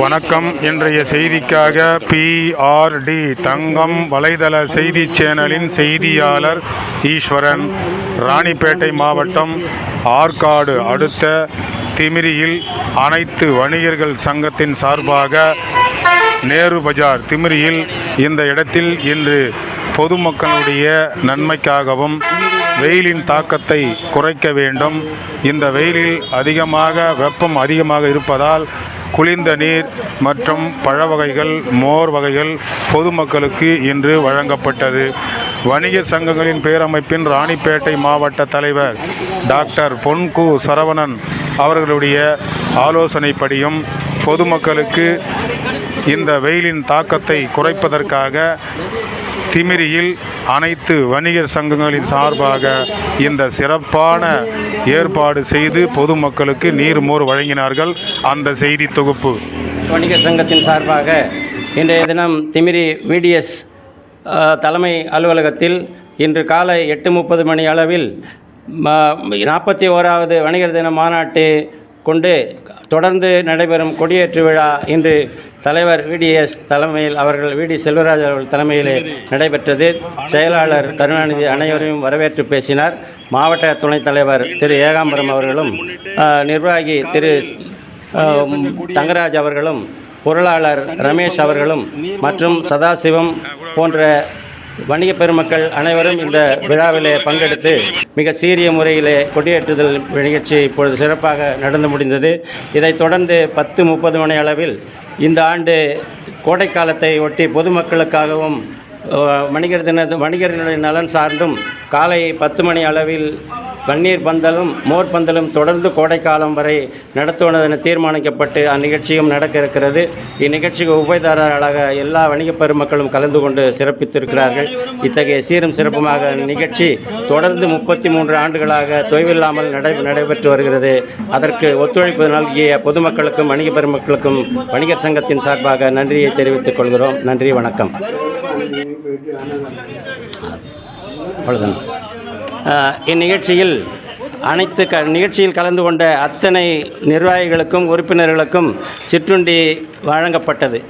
வணக்கம். இன்றைய செய்திக்காக பிஆர்டி தங்கம் வலைதள செய்தி சேனலின் செய்தியாளர் ஈஸ்வரன். ராணிப்பேட்டை மாவட்டம் ஆற்காடு அடுத்த திமிரியில் அனைத்து வணிகர்கள் சங்கத்தின் சார்பாக நேரு பஜார் திமிரியில் இந்த இடத்தில் இன்று பொதுமக்களுடைய நன்மைக்காகவும் வெயிலின் தாக்கத்தை குறைக்க வேண்டும். இந்த வெயிலில் அதிகமாக வெப்பம் அதிகமாக இருப்பதால் குளிர்ந்த நீர் மற்றும் பழ வகைகள் மோர் வகைகள் பொதுமக்களுக்கு இன்று வழங்கப்பட்டது. வணிக சங்கங்களின் பேரமைப்பின் ராணிப்பேட்டை மாவட்ட தலைவர் டாக்டர் பொன்கு சரவணன் அவர்களுடைய ஆலோசனைப்படியும் பொதுமக்களுக்கு இந்த வெயிலின் தாக்கத்தை குறைப்பதற்காக திமிரியில் அனைத்து வணிகர் சங்கங்களின் சார்பாக இந்த சிறப்பான ஏற்பாடு செய்து பொதுமக்களுக்கு நீர்மோர் வழங்கினார்கள். அந்த செய்தி தொகுப்பு. வணிகர் சங்கத்தின் சார்பாக இன்றைய தினம் திமிரி விடிஎஸ் தலைமை அலுவலகத்தில் இன்று காலை எட்டு முப்பது மணி அளவில் நாற்பத்தி ஓராவது வணிகர் தின மாநாட்டு கொண்டு தொடர்ந்து நடைபெறும் கொடியேற்று விழா இன்று தலைவர் விடிஎஸ் தலைமையில் அவர்கள் விடி செல்வராஜ் அவர்கள் தலைமையிலே நடைபெற்றது. செயலாளர் கருணாநிதி அனைவரையும் வரவேற்று பேசினார். மாவட்ட துணைத் தலைவர் திரு ஏகாம்பரம் அவர்களும் நிர்வாகி திரு தங்கராஜ் அவர்களும் பொருளாளர் ரமேஷ் அவர்களும் மற்றும் சதாசிவம் போன்ற வணிக பெருமக்கள் அனைவரும் இந்த விழாவிலே பங்கெடுத்து மிக சீரிய முறையிலே கொடியேற்றுதல் நிகழ்ச்சி இப்பொழுது சிறப்பாக நடந்து முடிந்தது. இதைத் தொடர்ந்து பத்து முப்பது மணி அளவில் இந்த ஆண்டு கோடைக்காலத்தை ஒட்டி பொதுமக்களுக்காகவும் வணிகர் தின வணிகர்களுடைய நலன் சார்ந்தும் காலை பத்து மணி அளவில் பன்னீர் பந்தலும் மோர் பந்தலும் தொடர்ந்து கோடைக்காலம் வரை நடத்துவனது என தீர்மானிக்கப்பட்டு அந்நிகழ்ச்சியும் நடக்க இருக்கிறது இந்நிகழ்ச்சிக்கு உபயதாரர்களாக எல்லா வணிக பெருமக்களும் கலந்து கொண்டு சிறப்பித்திருக்கிறார்கள். இத்தகைய சீரும் சிறப்புமாக நிகழ்ச்சி தொடர்ந்து முப்பத்தி மூன்று ஆண்டுகளாக தொய்வில்லாமல் நடை நடைபெற்று வருகிறது. அதற்கு ஒத்துழைப்பு நல்கிய பொதுமக்களுக்கும் வணிக பெருமக்களுக்கும் வணிகர் சங்கத்தின் சார்பாக நன்றியை தெரிவித்துக் கொள்கிறோம். நன்றி வணக்கம். அவ்வளோதான் இந்நிகழ்ச்சியில் அனைத்து க நிகழ்ச்சியில் கலந்து கொண்ட அத்தனை நிர்வாகிகளுக்கும் உறுப்பினர்களுக்கும் சிற்றுண்டி வழங்கப்பட்டது.